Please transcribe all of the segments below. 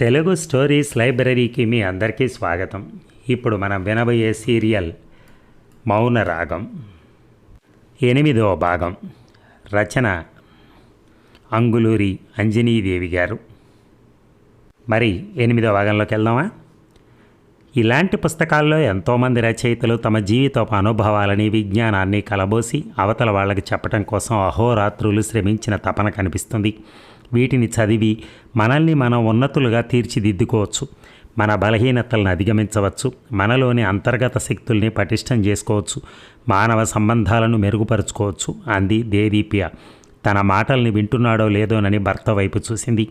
Telugu stories లైబ్రరీకి మీ అందరికీ స్వాగతం. ఇప్పుడు మనం వినబోయే సీరియల్ మౌన రాగం. ఎనిమిదవ భాగం. రచన అంగులూరి అంజనీదేవి గారు. మరి ఎనిమిదవ భాగంలోకి వెళ్దామా? ఇలాంటి పుస్తకాల్లో ఎంతోమంది రచయితలు తమ జీవితపు అనుభవాలని విజ్ఞానాన్ని కలబోసి అవతల వాళ్ళకి చెప్పటం కోసం అహోరాత్రులు శ్రమించిన తపన కనిపిస్తుంది. వీటిని చదివి మనల్ని మనం ఉన్నతులుగా తీర్చిదిద్దుకోవచ్చు. మన బలహీనతలను అధిగమించవచ్చు. మనలోని అంతర్గత శక్తుల్ని పటిష్టం చేసుకోవచ్చు. మానవ సంబంధాలను మెరుగుపరుచుకోవచ్చు అంది దేదీప్య. తన మాటల్ని వింటున్నాడో లేదోనని భర్త వైపు చూసింది.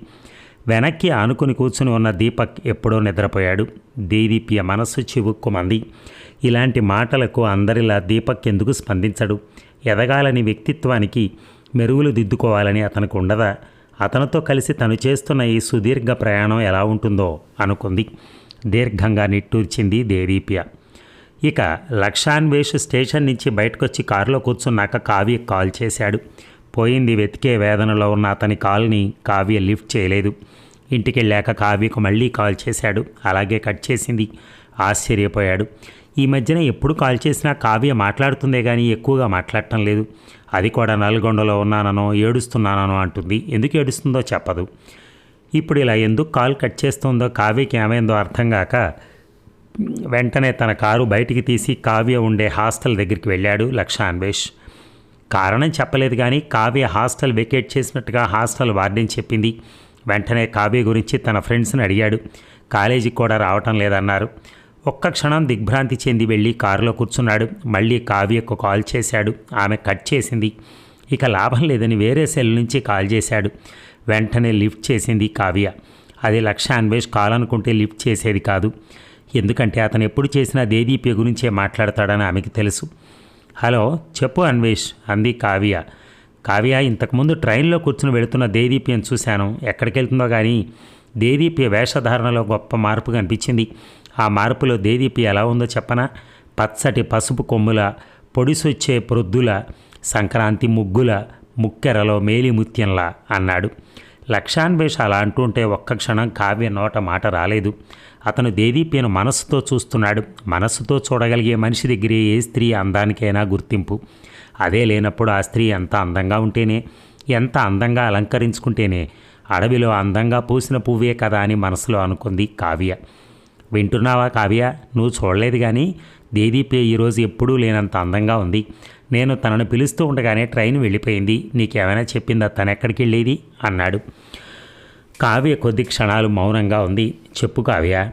వెనక్కి ఆనుకుని కూర్చుని ఉన్న దీపక్ ఎప్పుడో నిద్రపోయాడు. దేదీప్య మనస్సు చివుక్కుమంది. ఇలాంటి మాటలకు అందరిలా దీపక్ ఎందుకు స్పందించడు? ఎదగాలని వ్యక్తిత్వానికి మెరుగులు దిద్దుకోవాలని అతనికి ఉండదా? అతనితో కలిసి తను చేస్తున్న ఈ సుదీర్ఘ ప్రయాణం ఎలా ఉంటుందో అనుకుంది. దీర్ఘంగా నిట్టూర్చింది దేదీప్య. ఇక లక్షాన్వేష్ స్టేషన్ నుంచి బయటకొచ్చి కారులో కూర్చున్నాక కావ్య కాల్ చేశాడు. పోయింది వెతికే వేదనలో ఉన్న అతని కాల్ని కావ్య లిఫ్ట్ చేయలేదు. ఇంటికెళ్ళాక కావ్యకు మళ్ళీ కాల్ చేశాడు. అలాగే కట్ చేసింది. ఆశ్చర్యపోయాడు. ఈ మధ్యన ఎప్పుడు కాల్ చేసినా కావ్య మాట్లాడుతుందే కానీ ఎక్కువగా మాట్లాడటం లేదు. అది కూడా నల్గొండలో ఉన్నాననో ఏడుస్తున్నానో అంటుంది. ఎందుకు ఏడుస్తుందో చెప్పదు. ఇప్పుడు ఇలా ఎందుకు కాల్ కట్ చేస్తుందో కావ్యకి ఏమైందో అర్థం కాక వెంటనే తన కారు బయటికి తీసి కావ్య ఉండే హాస్టల్ దగ్గరికి వెళ్ళాడు లక్షాన్వేష్ కారణం చెప్పలేదు కానీ కావ్య హాస్టల్ వెకేట్ చేసినట్టుగా హాస్టల్ వార్డెన్ చెప్పింది. వెంటనే కావ్య గురించి తన ఫ్రెండ్స్ని అడిగాడు. కాలేజీకి కూడా రావటం లేదన్నారు. ఒక్క క్షణం దిగ్భ్రాంతి చెంది వెళ్ళి కారులో కూర్చున్నాడు. మళ్ళీ కావ్యకు కాల్ చేశాడు. ఆమె కట్ చేసింది. ఇక లాభం లేదని వేరే సెల్ నుంచి కాల్ చేశాడు. వెంటనే లిఫ్ట్ చేసింది కావ్య. అది లక్ష అన్వేష్ కాల్ అనుకుంటే లిఫ్ట్ చేసేది కాదు. ఎందుకంటే అతను ఎప్పుడు చేసినా దేదీప్య గురించే మాట్లాడతాడని ఆమెకి తెలుసు. హలో చెప్పు అన్వేష్ అంది కావ్య. కావ్య ఇంతకుముందు ట్రైన్లో కూర్చుని వెళుతున్న దేదీప్యను చూశాను. ఎక్కడికి వెళ్తుందో కానీ దేదీప్య వేషధారణలో గొప్ప మార్పు కనిపించింది ఆ మార్పులో దేదీప్య ఎలా ఉందో చెప్పనా? పచ్చటి పసుపు కొమ్ముల పొడిసొచ్చే ప్రొద్దుల సంక్రాంతి ముగ్గుల ముక్కెరలో మేలిముత్యంలా అన్నాడు. లక్షాన్వేష అలా అంటుంటే ఒక్క క్షణం కావ్య నోట మాట రాలేదు. అతను దేదీప్యను మనస్సుతో చూస్తున్నాడు. మనస్సుతో చూడగలిగే మనిషి దగ్గరే ఏ స్త్రీ అందానికైనా గుర్తింపు. అదే లేనప్పుడు ఆ స్త్రీ ఎంత అందంగా ఉంటేనే ఎంత అందంగా అలంకరించుకుంటేనే అడవిలో అందంగా పూసిన పువ్వే కదా అని మనసులో అనుకుంది కావ్య. వింటున్నావా కావ్య? నువ్వు చూడలేదు కానీ దేదీప్య ఈరోజు ఎప్పుడూ లేనంత అందంగా ఉంది. నేను తనను పిలుస్తూ ఉండగానే ట్రైన్ వెళ్ళిపోయింది. నీకేమైనా చెప్పిందా? తను ఎక్కడికి వెళ్ళేది అన్నాడు. కావ్య కొద్ది క్షణాలు మౌనంగా ఉంది. చెప్పు కావ్య.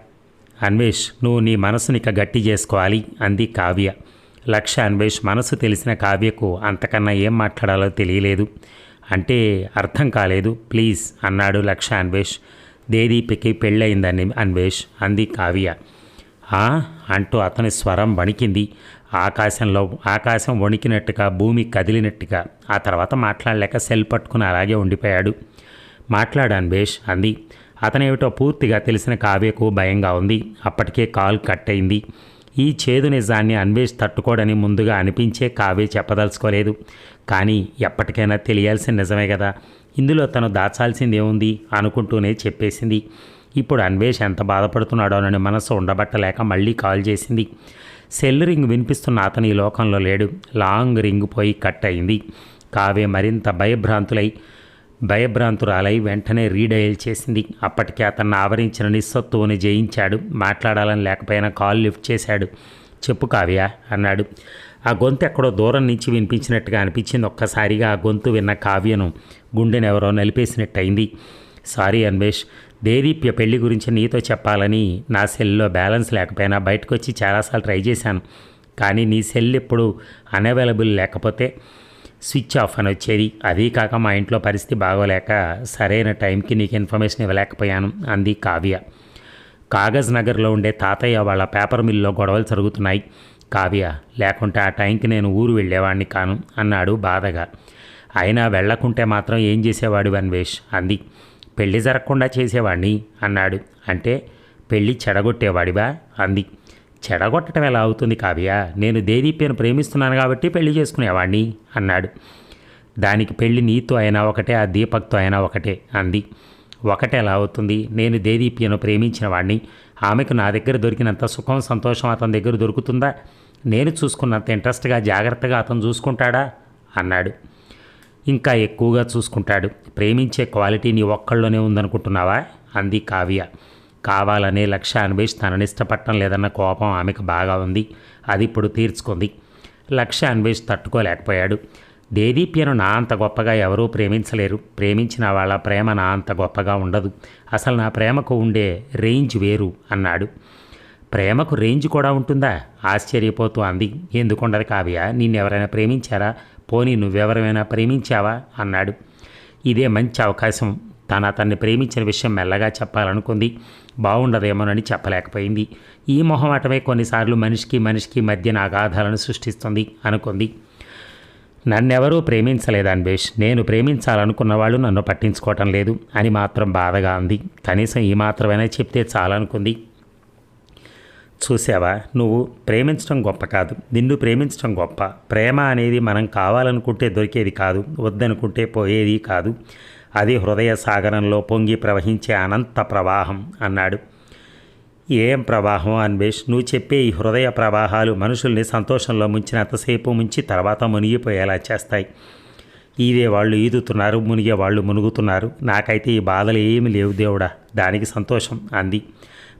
అన్వేష్ నువ్వు నీ మనసునిక గట్టి చేసుకోవాలి అంది కావ్య. లక్ష అన్వేష్ మనసు తెలిసిన కావ్యకు అంతకన్నా ఏం మాట్లాడాలో తెలియలేదు. అంటే అర్థం కాలేదు. ప్లీజ్ అన్నాడు లక్ష అన్వేష్. దేదీపికి పెళ్ళయిందని అన్వేష్ అంది కావ్య. "ఆ?" అంటూ అతని స్వరం వణికింది. ఆకాశంలో ఆకాశం వణికినట్టుగా భూమి కదిలినట్టుగా ఆ తర్వాత మాట్లాడలేక సెల్ పట్టుకుని అలాగే ఉండిపోయాడు. మాట్లాడు అన్వేష్ అంది. అతనేమిటో పూర్తిగా తెలిసిన కావ్యకు భయంగా ఉంది. అప్పటికే కాల్ కట్ అయింది ఈ చేదు నిజాన్ని అన్వేష్ తట్టుకోడని ముందుగా అనిపించే కావ్య చెప్పదలుచుకోలేదు. కానీ ఎప్పటికైనా తెలియాల్సిన నిజమే కదా. ఇందులో తను దాచాల్సింది ఏముంది అనుకుంటూనే చెప్పేసింది. ఇప్పుడు అన్వేష్ ఎంత బాధపడుతున్నాడోనని మనసు ఉండబట్టలేక మళ్ళీ కాల్ చేసింది. సెల్ రింగ్ వినిపిస్తున్న అతని ఈ లోకంలో లేడు. లాంగ్ రింగ్ పోయి కట్ అయింది కావే మరింత భయభ్రాంతులై భయభ్రాంతురాలై వెంటనే రీడయల్ చేసింది. అప్పటికే అతన్ని ఆవరించిన నిస్సత్తువుని జయించాడు. మాట్లాడాలని లేకపోయినా కాల్ లిఫ్ట్ చేశాడు. చెప్పు కావ్య అన్నాడు. ఆ గొంతు ఎక్కడో దూరం నుంచి వినిపించినట్టుగా అనిపించింది. ఒక్కసారిగా ఆ గొంతు విన్న కావ్యను గుండెనెవరో నలిపేసినట్టు అయింది సారీ అన్వేష్ దేదీప్య పెళ్ళి గురించి నీతో చెప్పాలని నా సెల్లో బ్యాలెన్స్ లేకపోయినా బయటకు వచ్చి చాలాసార్లు ట్రై చేశాను. కానీ నీ సెల్ ఎప్పుడు అనవైలబుల్ లేకపోతే స్విచ్ ఆఫ్ అని వచ్చేది. అదీ కాక మా ఇంట్లో పరిస్థితి బాగోలేక సరైన టైంకి నీకు ఇన్ఫర్మేషన్ ఇవ్వలేకపోయాను అంది కావ్య. కాగజ్ నగర్లో ఉండే తాతయ్య వాళ్ళ పేపర్ మిల్లో గొడవలు జరుగుతున్నాయి. కావ్య లేకుంటే ఆ టైంకి నేను ఊరు వెళ్ళేవాడిని కాను అన్నాడు బాధగా. అయినా వెళ్ళకుంటే మాత్రం ఏం చేసేవాడు అన్వేష్ అంది. పెళ్ళి జరగకుండా చేసేవాడిని అన్నాడు. అంటే పెళ్ళి చెడగొట్టేవాడివా అంది. చెడగొట్టడం ఎలా అవుతుంది కావ్య? నేను దేదీప్యను ప్రేమిస్తున్నాను కాబట్టి పెళ్ళి చేసుకునేవాడిని అన్నాడు. దానికి పెళ్ళి నీతో అయినా ఒకటే ఆ దీపక్తో అయినా ఒకటే అంది. ఒకటే ఎలా అవుతుంది? నేను దేదీప్యను ప్రేమించిన వాడిని ఆమెకు నా దగ్గర దొరికినంత సుఖం సంతోషం అతని దగ్గర దొరుకుతుందా? నేను చూసుకున్నంత ఇంట్రెస్ట్గా జాగ్రత్తగా అతను చూసుకుంటాడా? అన్నాడు. ఇంకా ఎక్కువగా చూసుకుంటాడు. ప్రేమించే క్వాలిటీ నీ ఒక్కళ్ళలోనే ఉందనుకుంటున్నావా? అంది కావ్య. కావాలనే లక్ష్య అన్వేష్ తనని ఇష్టపడటం లేదన్న కోపం ఆమెకు బాగా ఉంది. అది ఇప్పుడు తీర్చుకుంది. లక్ష్య అన్వేష్ తట్టుకోలేకపోయాడు. దేదీప్యను నా అంత గొప్పగా ఎవరూ ప్రేమించలేరు. ప్రేమించిన వాళ్ళ ప్రేమ నా అంత గొప్పగా ఉండదు. అసలు నా ప్రేమకు ఉండే రేంజ్ వేరు అన్నాడు. ప్రేమకు రేంజ్ కూడా ఉంటుందా? ఆశ్చర్యపోతూ అంది. ఎందుకుండదు కావ్య నిన్నెవరైనా ప్రేమించారా? పోనీ నువ్వెవరైనా ప్రేమించావా? అన్నాడు. ఇదే మంచి అవకాశం. తను అతన్ని ప్రేమించిన విషయం మెల్లగా చెప్పాలనుకుంది. బాగుండదేమోనని చెప్పలేకపోయింది. ఈ మొహమాటమే కొన్నిసార్లు మనిషికి మనిషికి మధ్యన అగాధాలను సృష్టిస్తుంది అనుకుంది. నన్నెవరూ ప్రేమించలేదు అన్వేష్? నేను ప్రేమించాలనుకున్న వాళ్ళు నన్ను పట్టించుకోవటం లేదు అని మాత్రం బాధగా ఉంది కనీసం ఈ మాత్రమైనా చెప్తే చాలనుకుంది. చూసావా నువ్వు ప్రేమించడం గొప్ప కాదు. నిన్ను ప్రేమించడం గొప్ప. ప్రేమ అనేది మనం కావాలనుకుంటే దొరికేది కాదు. వద్దనుకుంటే పోయేది కాదు. అది హృదయ సాగరంలో పొంగి ప్రవహించే అనంత ప్రవాహం అన్నాడు. ఏం ప్రవాహం అన్వేష్? నువ్వు చెప్పే ఈ హృదయ ప్రవాహాలు మనుషుల్ని సంతోషంలో ముంచినంతసేపు ముంచి తర్వాత మునిగిపోయేలా చేస్తాయి. ఈదే వాళ్ళు ఈదుతున్నారు మునిగే వాళ్ళు మునుగుతున్నారు. నాకైతే ఈ బాధలు ఏమి లేవు దేవుడా దానికి సంతోషం అంది.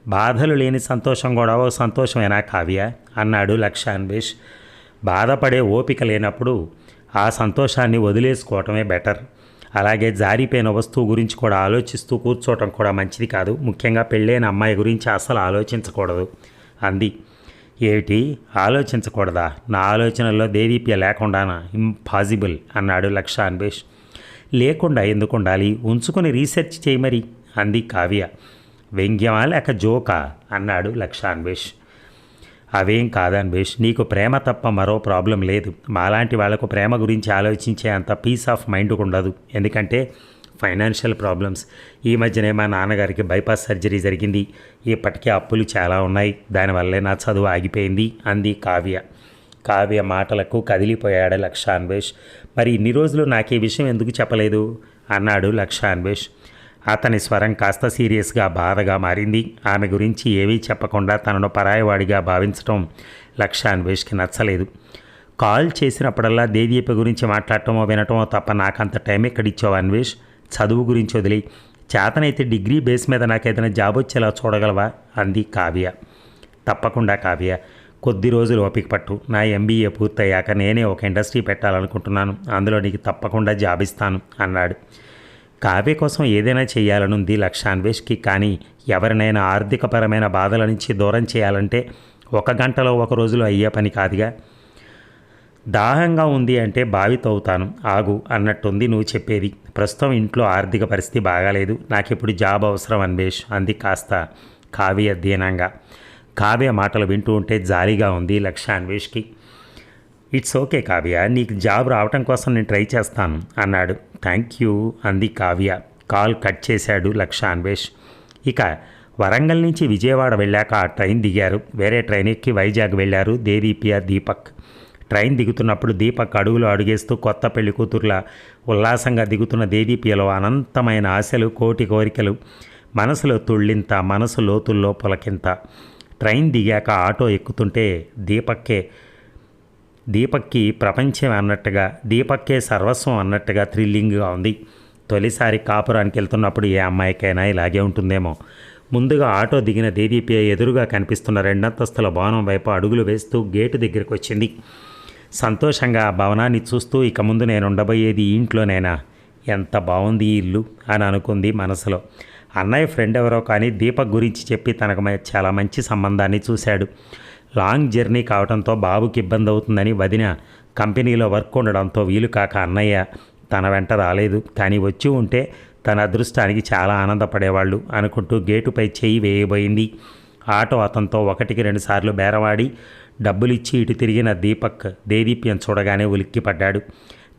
బాధలు లేని సంతోషం కూడా ఓ సంతోషమేనా కావ్య? అన్నాడు లక్ష అన్వేష్. బాధపడే ఓపిక లేనప్పుడు ఆ సంతోషాన్ని వదిలేసుకోవటమే బెటర్. అలాగే జారిపోయిన వస్తువు గురించి కూడా ఆలోచిస్తూ కూర్చోవటం కూడా మంచిది కాదు. ముఖ్యంగా పెళ్ళైన అమ్మాయి గురించి అస్సలు ఆలోచించకూడదు. అంది. ఏమిటి ఆలోచించకూడదా? నా ఆలోచనల్లో దేదీప్య లేకుండానా? ఇంపాసిబుల్ అన్నాడు లక్ష అన్వేష్. లేకుండా ఎందుకు ఉండాలి? ఉంచుకొని రీసెర్చ్ చేయి మరి అంది కావ్య. వ్యంగ్యమా లేక జోకా? అన్నాడు లక్ష అన్వేష్. అవేం కాదన్వేష్ నీకు ప్రేమ తప్ప మరో ప్రాబ్లం లేదు. మాలాంటి వాళ్ళకు ప్రేమ గురించి ఆలోచించే అంత పీస్ ఆఫ్ మైండ్కు ఉండదు. ఎందుకంటే ఫైనాన్షియల్ ప్రాబ్లమ్స్. ఈ మధ్యనే మా నాన్నగారికి బైపాస్ సర్జరీ జరిగింది. ఇప్పటికే అప్పులు చాలా ఉన్నాయి. దానివల్లే నా చదువు ఆగిపోయింది అంది కావ్య. కావ్య మాటలకు కదిలిపోయాడు లక్ష అన్వేష్ మరి ఇన్ని రోజులు నాకు ఈ విషయం ఎందుకు చెప్పలేదు? అన్నాడు లక్ష అన్వేష్ అతని స్వరం కాస్త సీరియస్గా బాధగా మారింది. ఆమె గురించి ఏవీ చెప్పకుండా తనను పరాయవాడిగా భావించడం లక్ష్య అన్వేష్కి నచ్చలేదు. కాల్ చేసినప్పుడల్లా దేదీప గురించి మాట్లాడటమో వినటమో తప్ప నాకంత టైం ఎక్కడిచ్చావు అన్వేష్? చదువు గురించి వదిలి. చేతనైతే డిగ్రీ బేస్ మీద నాకేదైనా జాబ్ వచ్చేలా చూడగలవా? అంది కావ్య. తప్పకుండా కావ్య. కొద్ది రోజులు ఓపిక పట్టు. నా ఎంబీఏ పూర్తయ్యాక నేనే ఒక ఇండస్ట్రీ పెట్టాలనుకుంటున్నాను. అందులో నీకు తప్పకుండా జాబ్ ఇస్తాను అన్నాడు. కావ్య కోసం ఏదైనా చేయాలనుంది లక్షాన్వేష్కి కానీ ఎవరినైనా ఆర్థికపరమైన బాధల నుంచి దూరం చేయాలంటే ఒక గంటలో ఒక రోజులో అయ్యే పని కాదుగా. దాహంగా ఉంది అంటే బావి తవ్వుతాను ఆగు అన్నట్టుంది నువ్వు చెప్పేది. ప్రస్తుతం ఇంట్లో ఆర్థిక పరిస్థితి బాగాలేదు. నాకిప్పుడు జాబ్ అవసరం అన్వేష్. అంది కాస్త కావ్య దీనంగా. కావ్య మాటలు వింటూ ఉంటే జాలీగా ఉంది లక్ష అన్వేష్కి. It's okay Kavya. నీకు జాబ్ రావటం కోసం నేను ట్రై చేస్తాను అన్నాడు. థ్యాంక్ యూ అంది కావ్య. కాల్ కట్ చేశాడు లక్ష అన్వేష్. ఇక వరంగల్ నుంచి విజయవాడ వెళ్ళాక ఆ ట్రైన్ దిగారు. వేరే ట్రైన్ ఎక్కి వైజాగ్ వెళ్ళారు దేదీప్య దీపక్. ట్రైన్ దిగుతున్నప్పుడు దీపక్ అడుగులు అడుగేస్తూ కొత్త పెళ్ళి కూతుర్ల ఉల్లాసంగా దిగుతున్న దేదీపియలో అనంతమైన ఆశలు కోటి కోరికలు. మనసులో తుళ్ళింత మనసు లోతుల్లో పులకింత. ట్రైన్ దిగాక ఆటో ఎక్కుతుంటే దీపక్కే దీపక్కి ప్రపంచం అన్నట్టుగా దీపక్కే సర్వస్వం అన్నట్టుగా థ్రిల్లింగ్గా ఉంది. తొలిసారి కాపురానికి వెళ్తున్నప్పుడు ఏ అమ్మాయికైనా ఇలాగే ఉంటుందేమో. ముందుగా ఆటో దిగిన దేదీపి ఎదురుగా కనిపిస్తున్న రెండంతస్తుల భవనం వైపు అడుగులు వేస్తూ గేటు దగ్గరికి వచ్చింది సంతోషంగా ఆ భవనాన్ని చూస్తూ ఇక ముందు నేను ఉండబోయేది ఈ ఇంట్లోనేనా? ఎంత బాగుంది ఈ ఇల్లు? అని అనుకుంది మనసులో. అన్నయ్య ఫ్రెండ్ ఎవరో కానీ దీపక్ గురించి చెప్పి తనకు చాలా మంచి సంబంధాన్ని చూశాడు. లాంగ్ జర్నీ కావడంతో బాబుకి ఇబ్బంది అవుతుందని వదిన కంపెనీలో వర్క్ ఉండడంతో వీలు కాక అన్నయ్య తన వెంట రాలేదు. కానీ వచ్చి ఉంటే తన అదృష్టానికి చాలా ఆనందపడేవాళ్ళు అనుకుంటూ గేటుపై చేయి వేయబోయింది. ఆటో అతనితో ఒకటికి రెండు సార్లు బేరవాడి డబ్బులిచ్చి ఇటు తిరిగిన దీపక్ దేదీప్యం చూడగానే ఉలిక్కిపడ్డాడు.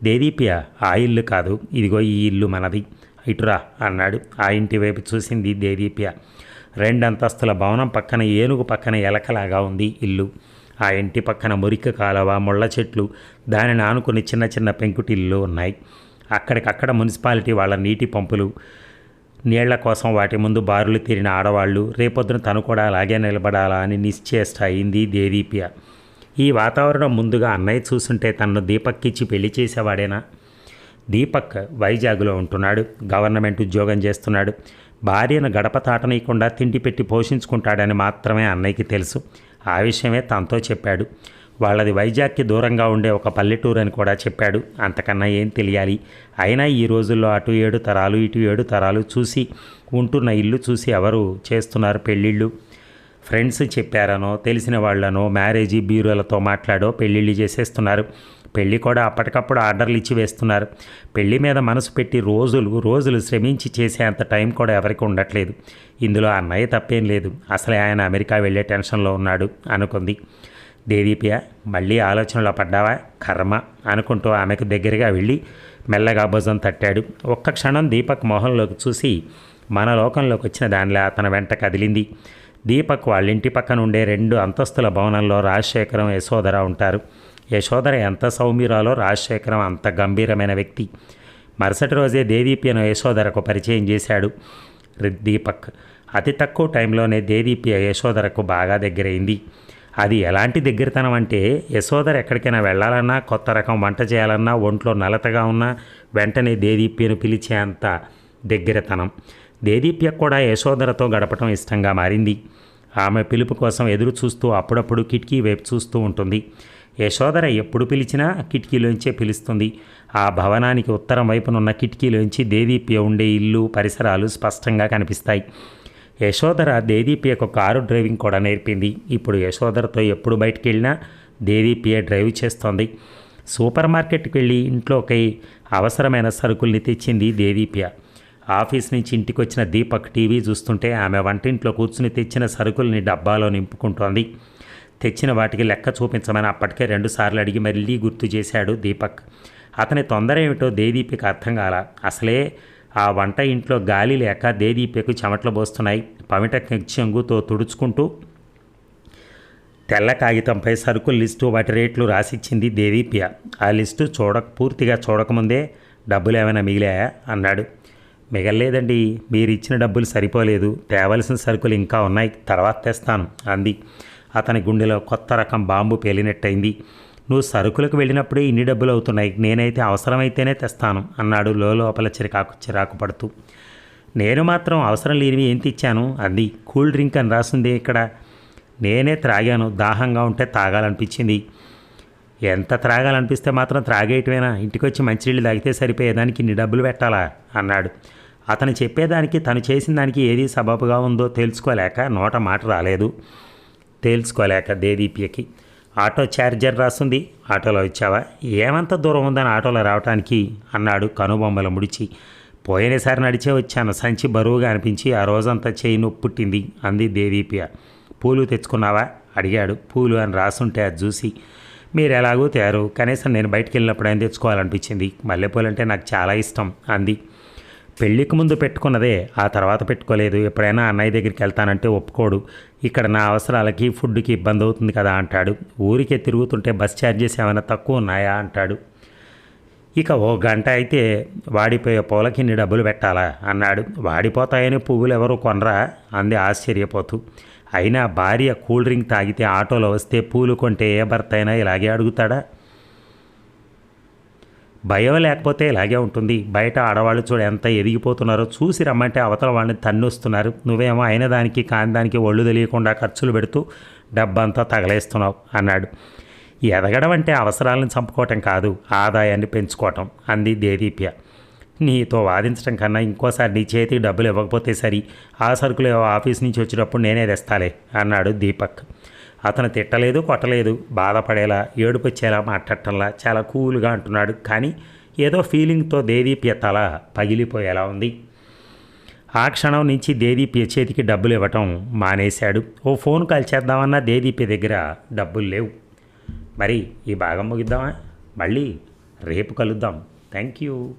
దేదీప్య ఆ ఇల్లు కాదు. ఇదిగో ఈ ఇల్లు మనది. ఇటురా అన్నాడు. ఆ ఇంటి వైపు చూసింది దేదీప్య. రెండంతస్తుల భవనం పక్కన ఏనుగు పక్కన ఎలకలాగా ఉంది ఇల్లు. ఆ ఇంటి పక్కన మురికి కాలవ ముళ్ళ చెట్లు దానిని ఆనుకుని చిన్న చిన్న పెంకుటిల్లు ఉన్నాయి. అక్కడికక్కడ మున్సిపాలిటీ వాళ్ళ నీటి పంపులు నీళ్ళ కోసం వాటి ముందు బారులు తీరిన ఆడవాళ్ళు రేపొద్దున తను కూడా అలాగే నిలబడాలా అని నిశ్చేష్ట అయింది దేదీప్య. ఈ వాతావరణం ముందుగా అన్నయ్య చూస్తుంటే తనను దీపక్కిచ్చి పెళ్ళి చేసేవాడేనా? దీపక్ వైజాగ్లో ఉంటున్నాడు. గవర్నమెంట్ ఉద్యోగం చేస్తున్నాడు. భార్యను గడప తాటనీయకుండా తిండి పెట్టి పోషించుకుంటాడని మాత్రమే అన్నయ్యకి తెలుసు. ఆ విషయమే తనతో చెప్పాడు. వాళ్ళది వైజాగ్కి దూరంగా ఉండే ఒక పల్లెటూరు అని కూడా చెప్పాడు. అంతకన్నా ఏం తెలియాలి? అయినా ఈ రోజుల్లో అటు ఏడు తరాలు ఇటు ఏడు తరాలు చూసి ఉంటున్న ఇల్లు చూసి ఎవరు చేస్తున్నారు పెళ్ళిళ్ళు? ఫ్రెండ్స్ చెప్పారనో తెలిసిన వాళ్ళనో మ్యారేజీ బ్యూరోలతో మాట్లాడో పెళ్ళిళ్ళు చేసేస్తున్నారు. పెళ్ళి కూడా అప్పటికప్పుడు ఆర్డర్లు ఇచ్చి వేస్తున్నారు. పెళ్ళి మీద మనసు పెట్టి రోజులు రోజులు శ్రమించి చేసే అంత టైం కూడా ఎవరికి ఉండట్లేదు. ఇందులో అన్నయ్య తప్పేం లేదు. అసలే ఆయన అమెరికా వెళ్ళే టెన్షన్లో ఉన్నాడు అనుకుంది. దేదీప్య మళ్ళీ ఆలోచనలో పడ్డావా? కర్మ అనుకుంటూ ఆమెకు దగ్గరగా వెళ్ళి మెల్లగా భుజం తట్టాడు. ఒక్క క్షణం దీపక్ మొహంలోకి చూసి మన లోకంలోకి వచ్చిన దానిలో అతను వెంట కదిలింది. దీపక్ వాళ్ళ ఇంటి పక్కన ఉండే రెండు అంతస్తుల భవనంలో రాజశేఖరం యశోధర ఉంటారు. యశోధర ఎంత సౌమ్యురాలో రాజశేఖరం అంత గంభీరమైన వ్యక్తి. మరుసటి రోజే దేదీప్యను యశోధరకు పరిచయం చేశాడు దీపక్. అతి తక్కువ టైంలోనే దేదీప్య యశోధరకు బాగా దగ్గరైంది. అది ఎలాంటి దగ్గరతనం అంటే యశోధర ఎక్కడికైనా వెళ్ళాలన్నా కొత్త రకం వంట చేయాలన్నా ఒంట్లో నలతగా ఉన్నా వెంటనే దేదీప్యను పిలిచే అంత దగ్గరతనం. దేదీప్య కూడా యశోధరతో గడపటం ఇష్టంగా మారింది. ఆమె పిలుపు కోసం ఎదురు చూస్తూ అప్పుడప్పుడు కిటికీ వైపు చూస్తూ ఉంటుంది. యశోధర ఎప్పుడు పిలిచినా కిటికీలోంచే పిలుస్తుంది. ఆ భవనానికి ఉత్తరం వైపునున్న కిటికీలోంచి దేదీప్య ఉండే ఇల్లు పరిసరాలు స్పష్టంగా కనిపిస్తాయి. యశోధర దేదీప్యకు కారు డ్రైవింగ్ కూడా నేర్పింది. ఇప్పుడు యశోధరతో ఎప్పుడు బయటికి వెళ్ళినా దేదీప్య డ్రైవ్ చేస్తోంది. సూపర్ మార్కెట్కి వెళ్ళి ఇంట్లోకి అవసరమైన సరుకుల్ని తెచ్చింది దేదీప్య. ఆఫీస్ నుంచి ఇంటికి వచ్చిన దీపక్ టీవీ చూస్తుంటే ఆమె వంటింట్లో కూర్చుని తెచ్చిన సరుకుల్ని డబ్బాలో నింపుకుంటోంది. తెచ్చిన వాటికి లెక్క చూపించమని అప్పటికే రెండుసార్లు అడిగి మళ్ళీ గుర్తు చేశాడు దీపక్. అతని తొందర ఏమిటో దేదీప్యకు అర్థం కాల. అసలే ఆ వంట ఇంట్లో గాలి లేక దేదీప్యకు చెమటలు పోస్తున్నాయి. పమిట చెంగుతో తుడుచుకుంటూ తెల్ల కాగితంపై సరుకుల లిస్టు వాటి రేట్లు రాసిచ్చింది దేదీప్య. ఆ లిస్టు చూడక పూర్తిగా చూడకముందే డబ్బులు ఏమైనా మిగిలాయా? అన్నాడు. మిగల్లేదండి. మీరు ఇచ్చిన డబ్బులు సరిపోలేదు. తేవలసిన సరుకులు ఇంకా ఉన్నాయి. తర్వాత తెస్తాను అంది. అతని గుండెలో కొత్త రకం బాంబు పేలినట్టయింది. నువ్వు సరుకులకు వెళ్ళినప్పుడే ఇన్ని డబ్బులు అవుతున్నాయి. నేనైతే అవసరమైతేనే తెస్తాను అన్నాడు లోపల చిరాకు చిరాకు పడుతూ. నేను మాత్రం అవసరం లేనివి ఏం తెచ్చాను? అంది. కూల్ డ్రింక్ అని రాసింది ఇక్కడ. నేనే త్రాగాను. దాహంగా ఉంటే తాగాలనిపించింది. ఎంత త్రాగాలనిపిస్తే మాత్రం త్రాగేయటమేనా? ఇంటికి వచ్చి మంచినీళ్ళు తాగితే సరిపోయేదానికి ఇన్ని డబ్బులు పెట్టాలా? అన్నాడు. అతను చెప్పేదానికి తను చేసిన దానికి ఏది సబబుగా ఉందో తెలుసుకోలేక నోట మాట రాలేదు. తేల్చుకోలేక దేదీప్యకి ఆటో ఛార్జర్ రాస్తుంది ఆటోలో వచ్చావా ఏమంత దూరం ఉందని ఆటోలో రావటానికి? అన్నాడు కనుబొమ్మలు ముడిచి. పోయినసారి నడిచే వచ్చాను సంచి బరువుగా అనిపించి ఆ రోజంతా చేయి నొప్పి పుట్టింది అంది దేదీప్య. పూలు తెచ్చుకున్నావా? అడిగాడు. పూలు అని రాసుంటే అది చూసి మీరు ఎలాగో తయారు కనీసం నేను బయటికి వెళ్ళినప్పుడు ఆయన తెచ్చుకోవాలనిపించింది? మల్లెపూలు అంటే నాకు చాలా ఇష్టం అంది. పెళ్ళికి ముందు పెట్టుకున్నదే ఆ తర్వాత పెట్టుకోలేదు. ఎప్పుడైనా అన్నయ్య దగ్గరికి వెళ్తానంటే ఒప్పుకోడు. ఇక్కడ నా అవసరాలకి ఫుడ్కి ఇబ్బంది అవుతుంది కదా అంటాడు. ఊరికే తిరుగుతుంటే బస్ ఛార్జెస్ ఏమైనా తక్కువ ఉన్నాయా అంటాడు. ఇక ఓ గంట అయితే వాడిపోయే పూలకిన్ని డబ్బులు పెట్టాలా అన్నాడు. వాడిపోతాయని పువ్వులు ఎవరు కొనరా అంది ఆశ్చర్యపోతూ. అయినా భార్య కూల్ డ్రింక్ తాగితే ఆటోలో వస్తే పూలు కొంటే ఏ భర్త అయినా ఇలాగే అడుగుతాడా? భయం లేకపోతే ఇలాగే ఉంటుంది. బయట ఆడవాళ్ళు చూడ ఎంత ఎదిగిపోతున్నారో చూసి రమ్మంటే అవతల వాళ్ళని తన్నొస్తున్నారు. నువ్వేమో అయిన దానికి కాని దానికి ఒళ్ళు తెలియకుండా ఖర్చులు పెడుతూ డబ్బంతా తగలేస్తున్నావు అన్నాడు. ఎదగడం అంటే అవసరాలను చంపుకోవటం కాదు ఆదాయాన్ని పెంచుకోవటం అంది దేదీప్య. నీతో వాదించడం కన్నా ఇంకోసారి నీ చేతికి డబ్బులు ఇవ్వకపోతే సరి. ఆ సరుకులు ఆఫీస్ నుంచి వచ్చినప్పుడు నేనే తెస్తాలే అన్నాడు దీపక్. అతను తిట్టలేదు కొట్టలేదు బాధపడేలా ఏడుపొచ్చేలా మాట్లాడటంలా చాలా కూల్గా అంటున్నాడు. కానీ ఏదో ఫీలింగ్తో దేదీప్య తల పగిలిపోయేలా ఉంది. ఆ క్షణం నుంచి దేదీప్య చేతికి డబ్బులు ఇవ్వటం మానేశాడు. ఓ ఫోన్ కాల్ చేద్దామన్నా దేదీప్య దగ్గర డబ్బులు లేవు. మరి ఈ భాగం ముగిద్దామా? మళ్ళీ రేపు కలుద్దాం. Thank you.